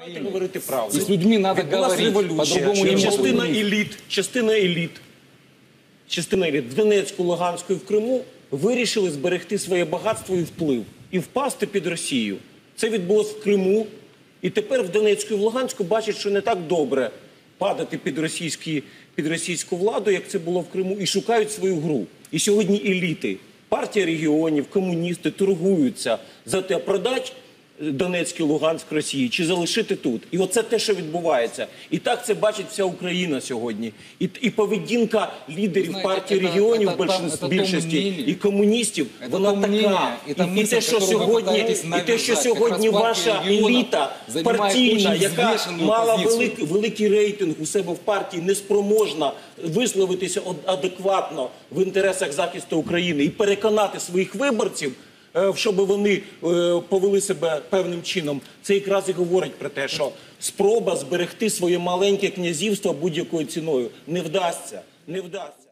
Давайте говорити правду. И с людьми говорить, революція. по-другому не частина еліт, частина еліт, частина еліт в Донецьку, Луганську і в Криму вирішили зберегти своє багатство і вплив і впасти під Росію. Це відбулося в Криму. І тепер в Донецьку і в Луганську бачать, що не так добре падати під, російські, під російську владу, як це було в Криму, і шукають свою гру. І сьогодні еліти, партія регіонів, комуністи торгуються за те, продати Донецький, Луганськ Росії чи залишити тут. І оце те, що відбувається. І так це бачить вся Україна сьогодні. І, і поведінка лідерів Знаєте, партії це- регіонів це- большинств- це то більшості і комуністів, Це вона така. і І, і те, що сьогодні, і те, що сьогодні ваша еліта партійна, яка мала позицію. велик, великий рейтинг у себе в партії, не спроможна висловитися адекватно в інтересах захисту України і переконати своїх виборців. Е, Щоб вони е, повели себе певним чином, це якраз і говорить про те, що спроба зберегти своє маленьке князівство будь-якою ціною не вдасться, не вдасться.